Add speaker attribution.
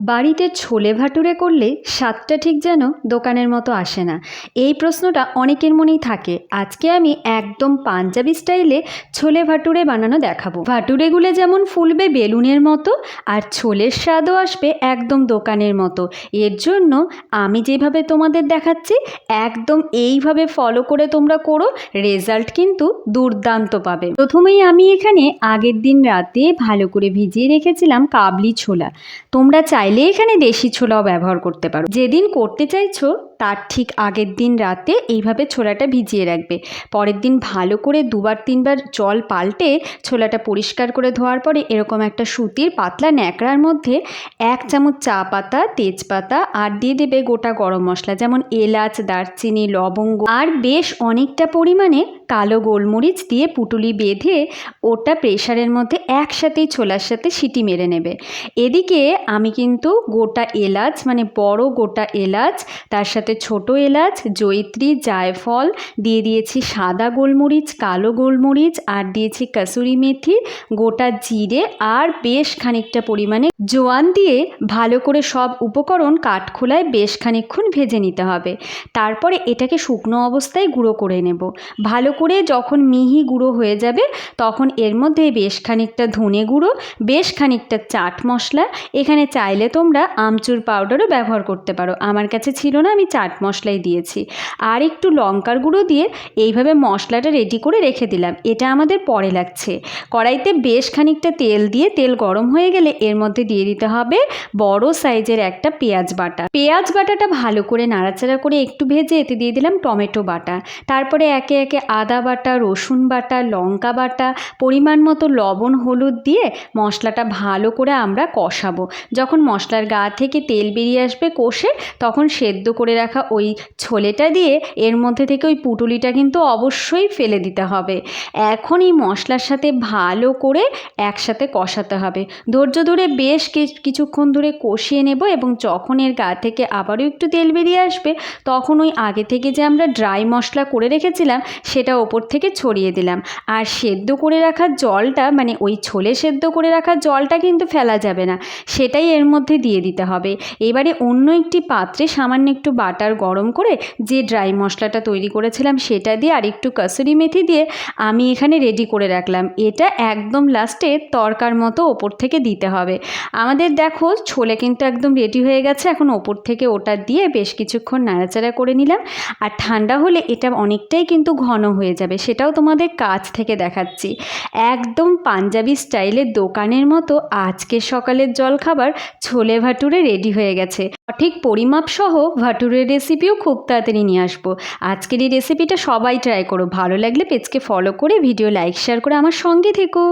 Speaker 1: বাড়িতে ছোলে ভাটুরে করলে স্বাদটা ঠিক যেন দোকানের মতো আসে না। এই প্রশ্নটা অনেকের মনেই থাকে। আজকে আমি একদম পাঞ্জাবি স্টাইলে ছোলে ভাটুরে বানানো দেখাবো। ভাটুরেগুলো যেমন ফুলবে বেলুনের মতো, আর ছোলের স্বাদও আসবে একদম দোকানের মতো। এর জন্য আমি যেভাবে তোমাদের দেখাচ্ছি, একদম এইভাবে ফলো করে তোমরা করো রেজাল্ট কিন্তু দুর্দান্ত পাবে। প্রথমেই আমি এখানে আগের দিন রাতে ভালো করে ভিজিয়ে রেখেছিলাম কাবলি ছোলা। তোমরা চাইলে এখানে দেশি ছোলাও ব্যবহার করতে পারো। যেদিন করতে চাইছো তার ঠিক আগের দিন রাতে এইভাবে ছোলাটা ভিজিয়ে রাখবে। পরের দিন ভালো করে দুবার তিনবার জল পাল্টে ছোলাটা পরিষ্কার করে ধোয়ার পরে এরকম একটা সুতির পাতলা ন্যাকড়ার মধ্যে এক চামচ চা পাতা, তেজপাতা আর দিয়ে দেবে গোটা গরম মশলা, যেমন এলাচ, দারচিনি, লবঙ্গ আর বেশ অনেকটা পরিমাণে কালো গোলমরিচ দিয়ে পুটুলি বেঁধে ওটা প্রেশারের মধ্যে একসাথেই ছোলার সাথে সিটি মেরে নেবে। এদিকে আমি কিন্তু গোটা এলাচ মানে বড় গোটা এলাচ, তার সাথে ছোট এলাচ, জয়িত্রী, জায়ফল, দিয়ে দিয়েছি সাদা গোলমরিচ, কালো গোলমরিচ, আর দিয়েছি কাসুরি মেথি, গোটা জিরে, আর বেশ খানিকটা পরিমাণে জোয়ান দিয়ে ভালো করে সব উপকরণ কাঠখোলায় বেশ খানিকক্ষণ ভেজে নিতে হবে। তারপরে এটাকে শুকনো অবস্থায় গুঁড়ো করে নেব। ভালো করে যখন মিহি গুঁড়ো হয়ে যাবে, তখন এর মধ্যে বেশ খানিকটা ধনে গুঁড়ো, বেশ খানিকটা চাট মশলা, এখানে চাইলে তোমরা আমচুর পাউডারও ব্যবহার করতে পারো। আমার কাছে ছিল না, আমি চাট মশলাই দিয়েছি। আর একটু লঙ্কার গুঁড়ো দিয়ে এইভাবে মশলাটা রেডি করে রেখে দিলাম। এটা আমাদের পরে লাগছে। কড়াইতে বেশ খানিকটা তেল দিয়ে তেল গরম হয়ে গেলে এর মধ্যে দিয়ে দিতে হবে বড় সাইজের একটা পেঁয়াজ বাটা। পেঁয়াজ বাটাটা ভালো করে নাড়াচাড়া করে একটু ভেজে এতে দিয়ে দিলাম টমেটো বাটা। তারপরে একে একে আদা বাটা, রসুন বাটা, লঙ্কা বাটা, পরিমাণ মতো লবণ, হলুদ দিয়ে মশলাটা ভালো করে আমরা কষাবো। যখন মশলার গা থেকে তেল বেরিয়ে আসবে কষে তখন সেদ্ধ করে রাখা ওই ছোলেটা দিয়ে এর মধ্যে থেকে ওই পুটুলিটা কিন্তু অবশ্যই ফেলে দিতে হবে। এখন এই মশলার সাথে ভালো করে একসাথে কষাতে হবে। ধৈর্য ধরে বেশ কিছুক্ষণ ধরে কষিয়ে নেব এবং যখন এর গা থেকে আবারও একটু তেল বেরিয়ে আসবে, তখন ওই আগে থেকে যে আমরা ড্রাই মশলা করে রেখেছিলাম, সেটা ওপর থেকে ছড়িয়ে দিলাম। আর সেদ্ধ করে রাখা জলটা মানে ওই ছোলে সেদ্ধ করে রাখা জলটা কিন্তু ফেলা যাবে না। সেটাই এর মধ্যে দিয়ে দিতে হবে। এবারে অন্য একটি পাত্রে সামান্য একটু বাটার গরম করে যে ড্রাই মশলাটা তৈরি করেছিলাম সেটা দিয়ে আর একটু কাসুরি মেথি দিয়ে আমি এখানে রেডি করে রাখলাম। এটা একদম লাস্টে তরকার মতো ওপর থেকে দিতে হবে। আমাদের দেখো ছোলে কিন্তু একদম রেডি হয়ে গেছে, এখন ওপর থেকে ওটা দিয়ে বেশ কিছুক্ষণ নাড়াচাড়া করে নিলাম। আর ঠান্ডা হলে এটা অনেকটাই কিন্তু ঘন হয়ে যাবে, সেটাও তোমাদের কাছ থেকে দেখাচ্ছি। একদম পাঞ্জাবি স্টাইলের দোকানের মতো আজকে সকালের জলখাবার ছোলে ভাটুরে রেডি হয়ে গেছে। সঠিক পরিমাপ সহ ভাটুরের রেসিপিও খুব তাড়াতাড়ি নিয়ে আসব। আজকের এই রেসিপিটা সবাই ট্রাই করো। ভালো লাগলে পেজকে ফলো করে ভিডিও লাইক শেয়ার করে আমার সঙ্গে থেকো।